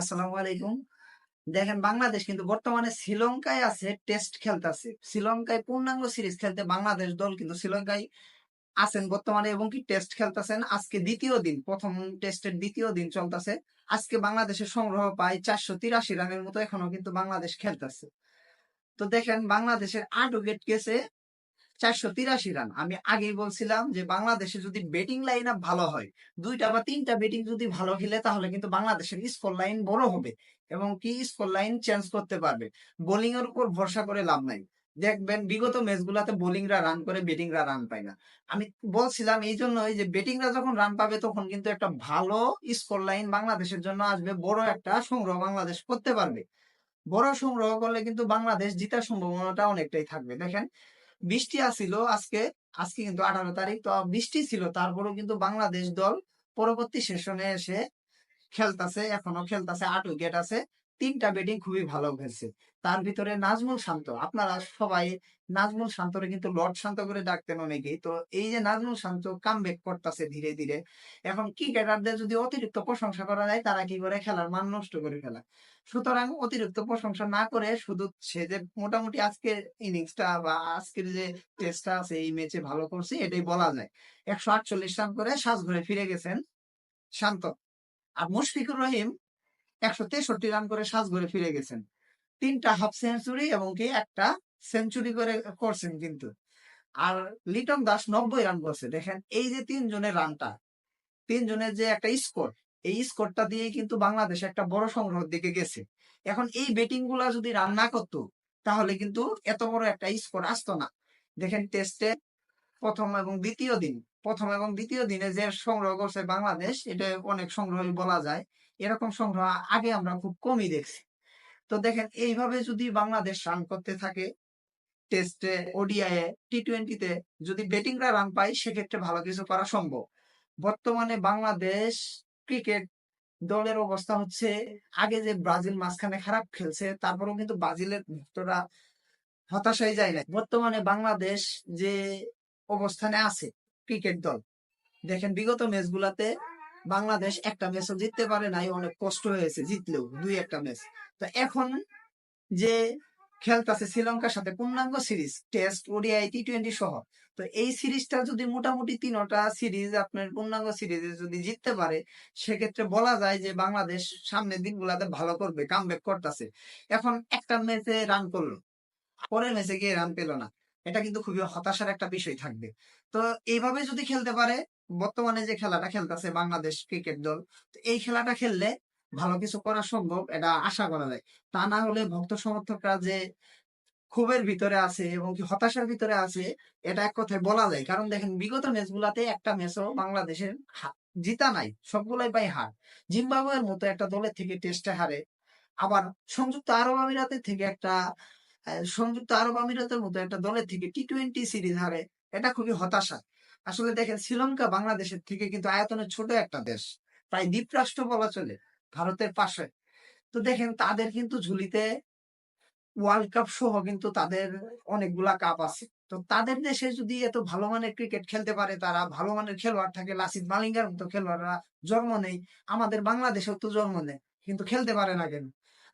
আসসালামু আলাইকুম। দেখেন, বাংলাদেশ কিন্তু বর্তমানে শ্রীলঙ্কায় আছে টেস্ট খেলতেছে। শ্রীলঙ্কায় পূর্ণাঙ্গ সিরিজ খেলতে বাংলাদেশ দল কিন্তু শ্রীলঙ্কায় আছেন বর্তমানে এবং কি টেস্ট খেলতেছেন। আজকে দ্বিতীয় দিন, প্রথম টেস্টের দ্বিতীয় দিন চলতেছে। আজকে বাংলাদেশের সংগ্রহ পায় চারশো তিরাশি রানের মতো এখনও কিন্তু বাংলাদেশ খেলতেছে। তো দেখেন, বাংলাদেশের আট উইকেট গেছে চারশো তিরাশি রান। আমি আগেই বলছিলাম যে, বাংলাদেশে যদি ব্যাটিং লাইন আপ ভালো হয়, দুইটা বা তিনটা ব্যাটিং যদি ভালো খেলে, তাহলে কিন্তু বাংলাদেশের স্কোর লাইন বড় হবে এবং কি স্কোর লাইন চেঞ্জ করতে পারবে। বোলিং এর উপর ভরসা করে লাভ নাই। দেখবেন বিগত ম্যাচগুলোতে বোলিংরা রান করে ব্যাটিংরা রান পায় না। আমি বলছিলাম এই জন্যই যে ব্যাটিংরা যখন রান পাবে, তখন কিন্তু একটা ভালো স্কোর লাইন বাংলাদেশের জন্য আসবে, বড় একটা সংগ্রহ বাংলাদেশ করতে পারবে। বড় সংগ্রহ করলে কিন্তু বাংলাদেশ জিতার সম্ভাবনাটা অনেকটাই থাকবে। দেখেন বৃষ্টি আসছিল আজকে আজকে কিন্তু আঠারো তারিখ, তো বৃষ্টি ছিল, তারপরেও কিন্তু বাংলাদেশ দল পরবর্তী সেশনে এসে খেলতাছে, এখনও খেলতাছে আট উইকেট আছে, তিনটা ব্যাটিং খুবই ভালো খেলছে। তার ভিতরে নাজমুল শান্ত। আপনারা সবাই নাজমুল শান্তরে কিন্তু লর্ড শান্ত করে ডাকতেন অনেকেই। তো এই যে নাজমুল শান্ত কাম ব্যাক করতেছে ধীরে ধীরে, এখন ক্রিকেটারদের যদি অতিরিক্ত প্রশংসা করা যায়, তারা কি করে? খেলার মান নষ্ট করে ফেলা। সুতরাং অতিরিক্ত প্রশংসা না করে শুধু সে যে মোটামুটি আজকের ইনিংসটা বা আজকের যে টেস্টটা আছে, এই ম্যাচে ভালো করছে, এটাই বলা যায়। একশো আটচল্লিশ রান করে সাজ ঘরে ফিরে গেছেন শান্ত। আর মুশফিকুর রহিম একশো তেষট্টি রান করে সাজ ঘরে ফিরে গেছেন। তিনটা হাফ সেঞ্চুরি এবং কি একটা সেঞ্চুরি করে করছেন কিন্তু। আর লিটন দাস নব্বই রান করছে। দেখেন, এই যে তিনজনের রানটা তিনজনের যে একটা স্কোর এই স্কোরটা দিয়ে কিন্তু বাংলাদেশ একটা বড় সংগ্রহের দিকে গেছে। এখন এই ব্যাটিংগুলা যদি রান না করতো, তাহলে কিন্তু এত বড় একটা স্কোর আসতো না। দেখেন টেস্টে প্রথম এবং দ্বিতীয় দিন, প্রথম এবং দ্বিতীয় দিনে যে সংগ্রহ করছে বাংলাদেশ, এটা অনেক সংগ্রহই বলা যায়। এরকম সংগ্রহ আগে আমরা খুব কমই দেখছি। তো দেখেন, এইভাবে যদি বাংলাদেশ রান করতে থাকে টেস্টে ওডিআই টি টোয়েন্টিতে যদি ব্যাটিংরা রান পায়, সেক্ষেত্রে ভালো কিছু করা সম্ভব। বর্তমানে বাংলাদেশ ক্রিকেট দলের অবস্থা হচ্ছে, আগে যে ব্রাজিল মাঝখানে খারাপ খেলছে, তারপরেও কিন্তু ব্রাজিলের ভক্তরা হতাশায় যায় না বর্তমানে বাংলাদেশ যে অবস্থানে আছে ক্রিকেট দল, দেখেন বিগত ম্যাচগুলাতে বাংলাদেশ একটা ম্যাচও জিততে পারে নাই, অনেক কষ্ট হয়েছে জিতলেও, দুই একটা ম্যাচ তো এখন যে খেলতেছে শ্রীলঙ্কার সাথে পূর্ণাঙ্গ series test ODI T twenty সহ, তো এই সিরিজটা যদি মোটামুটি তিনটা সিরিজ আপনার পূর্ণাঙ্গ সিরিজে যদি জিততে পারে, সেক্ষেত্রে বলা যায় যে বাংলাদেশ সামনের দিনগুলাতে ভালো করবে কাম ব্যাক করতেছে। এখন একটা ম্যাচে রান করল, পরের ম্যাচে গিয়ে রান পেল না। এটা কিন্তু খুবই হতাশার একটা বিষয় থাকবে। তো এইভাবে যদি খেলতে পারে, বর্তমানে যে খেলাটা খেলতেছে বাংলাদেশ ক্রিকেট দল, তো এই খেলাটা খেললে ভালো কিছু করা সম্ভব, এটা আশা করা যায়। তা না হলে ভক্ত সমর্থকরা যে ক্ষোভের ভিতরে আছে এবং কি হতাশার ভিতরে আছে, এটা এক কথায় বলা যায়। কারণ দেখেন, বিগত ম্যাচগুলাতে একটা ম্যাচও বাংলাদেশের জিতা নাই, সবগুলাই পাই হার। জিম্বাবুয়ের মতো একটা দলের থেকে টেস্টে হারে, আবার সংযুক্ত আরব আমিরাতের থেকে একটা সংযুক্ত আরব আমিরাতের মতো একটা দলের থেকে টি টোয়েন্টি সিরিজ হারে এটা খুবই হতাশা। আসলে দেখেন, শ্রীলঙ্কা বাংলাদেশের থেকে কিন্তু আয়তনে ছোট একটা দেশ। প্রায় দ্বীপরাষ্ট্র বলা চলে, ভারতের পাশে। তো দেখেন, তাদের কিন্তু ঝুলিতে ওয়ার্ল্ড কাপ সহ কিন্তু তাদের অনেকগুলা কাপ আছে। তো তাদের দেশে যদি এত ভালো মানের ক্রিকেট খেলতে পারে তারা, ভালো মানের খেলোয়াড় থাকে লাসিদ মালিঙ্গার মতো খেলোয়াড়রা জন্ম নেই, আমাদের বাংলাদেশেও তো জন্ম নেয় কিন্তু খেলতে পারে না কেন?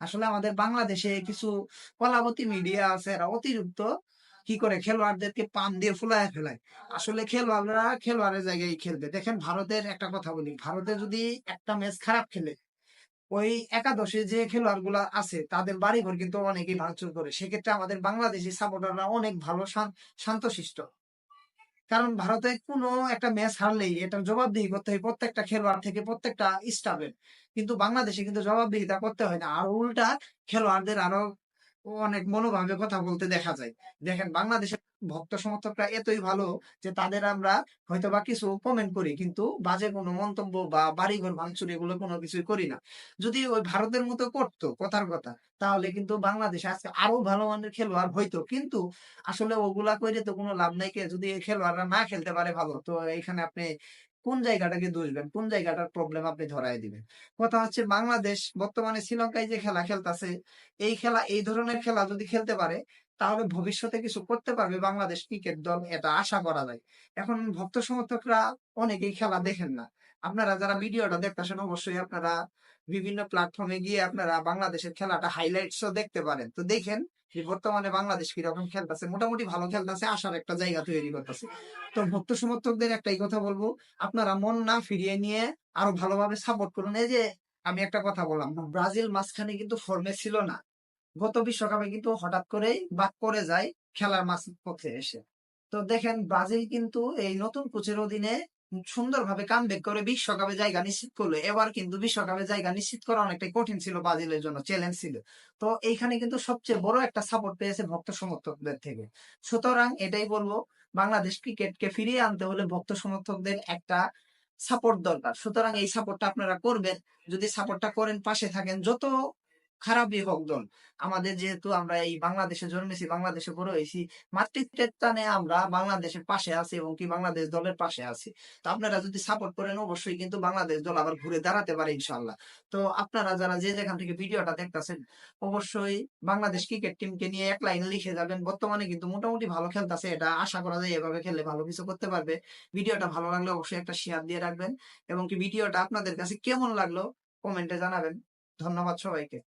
আসলে আমাদের বাংলাদেশে কিছু কলাবতী মিডিয়া আছে, এরা অতিরিক্ত কি করে খেলোয়াড়দেরকে পাম দিয়ে ফুলায় ফেলায়? আসলে খেলোয়াড়রা খেলোয়াড়ের জায়গায় খেলবে। দেখেন ভারতের একটা কথা বলি, ভারতে যদি একটা ম্যাচ খারাপ খেলে, ওই একাদশে যে খেলোয়াড়গুলা আছে, তাদের বাড়িঘর কিন্তু অনেকেই ভাঙচুর করে। সেক্ষেত্রে আমাদের বাংলাদেশি সাপোর্টাররা অনেক ভালো শান- শান্তশিষ্ট। কারণ ভারতে কোনো একটা ম্যাচ হারলেই এটা জবাবদিহি করতে হয় প্রত্যেকটা খেলোয়াড় থেকে প্রত্যেকটা স্টাফের। কিন্তু বাংলাদেশে কিন্তু জবাবদিহিতা করতে হয় না। আর উল্টা খেলোয়াড়দের আরও অনেক মনোভাবে কথা বলতে দেখা যায়। দেখেন, বাংলাদেশের ভক্ত সমর্থকরা এতই ভালো যে তাদের আমরা হয়তো বা কিছু কমেন্ট করি, কিন্তু বাজে কোনো মন্তব্য বা বাড়িঘর ভাঙচুর এগুলো কোনো কিছুই করি না। যদি ওই ভারতের মতো করতো, কথার কথা, তাহলে কিন্তু বাংলাদেশে আজকে আরও ভালো মানের খেলোয়াড় হইতো। কিন্তু আসলে ওগুলা করে তো কোনো লাভ নাই কে? যদি এই খেলোয়াড়রা না খেলতে পারে ভালো, তো এখানে আপনি কোন জায়গাটাকে দুষবেন? কোন জায়গাটার প্রবলেম আপনি ধরাই দিবেন? কথা হচ্ছে বাংলাদেশ বর্তমানে শ্রীলঙ্কায় যে খেলা খেলতেছে, এই খেলা, এই ধরনের খেলা যদি খেলতে পারে, তাহলে ভবিষ্যতে কিছু করতে পারবে বাংলাদেশ ক্রিকেট দল, এটা আশা করা যায়। এখন ভক্ত সমর্থকরা অনেকেই খেলা দেখেন না। আপনারা যারা ভিডিওটা দেখতেছেন, অবশ্যই আপনারা বিভিন্ন প্ল্যাটফর্মে গিয়ে আপনারা বাংলাদেশের খেলাটা হাইলাইটসও দেখতে পারেন। তো দেখেন যে বর্তমানে বাংলাদেশ কীরকম খেলতেছে, মোটামুটি ভালো খেলতেছে আসার একটা জায়গা তৈরি করতেছে। তো ভক্ত সমর্থকদের একটাই কথা বলব, আপনারা মন না ফিরিয়ে নিয়ে আরও ভালোভাবে সাপোর্ট করুন। এই যে আমি একটা কথা বললাম, ব্রাজিল মাঝখানে কিন্তু ফর্মে ছিল না। গত বিশ্বকাপে কিন্তু হঠাৎ করেই বাদ করে যায় খেলার মাঝ পথে এসে। তো দেখেন ব্রাজিল কিন্তু এই নতুন কোচের অধীনে সুন্দরভাবে কামব্যাক করে বিশ্বকাপে জায়গা নিশ্চিত করল। এবার কিন্তু বিশ্বকাপে জায়গা নিশ্চিত করা অনেকটাই কঠিন ছিল ব্রাজিলের জন্য চ্যালেঞ্জ ছিল। তো এইখানে কিন্তু সবচেয়ে বড় একটা সাপোর্ট পেয়েছে ভক্ত সমর্থকদের থেকে। সুতরাং এটাই বলব, বাংলাদেশ ক্রিকেটকে ফিরিয়ে আনতে হলে ভক্ত সমর্থকদের একটা সাপোর্ট দরকার। সুতরাং এই সাপোর্টটা আপনারা করবেন। যদি সাপোর্টটা করেন, পাশে থাকেন, যত খারাপই হোক দল আমাদের যেহেতু আমরা এই বাংলাদেশে জন্মেছি, বাংলাদেশে বড় হয়েছি, মাতৃত্বের টানে আমরা বাংলাদেশের পাশে আছি এবং কি বাংলাদেশ দলের পাশে আছি। তো আপনারা যদি সাপোর্ট করেন, অবশ্যই কিন্তু বাংলাদেশ দল আবার ঘুরে দাঁড়াতে পারে ইনশাল্লাহ তো আপনারা যারা যে যেখান থেকে ভিডিওটা দেখতেছেন, অবশ্যই বাংলাদেশ ক্রিকেট টিমকে নিয়ে এক লাইন লিখে যাবেন। বর্তমানে কিন্তু মোটামুটি ভালো খেলতেছে, এটা আশা করা যায় এভাবে খেললে ভালো কিছু করতে পারবে। ভিডিওটা ভালো লাগলে অবশ্যই একটা শেয়ার দিয়ে রাখবেন এবং কি ভিডিওটা আপনাদের কাছে কেমন লাগল কমেন্টে জানাবেন। ধন্যবাদ সবাইকে।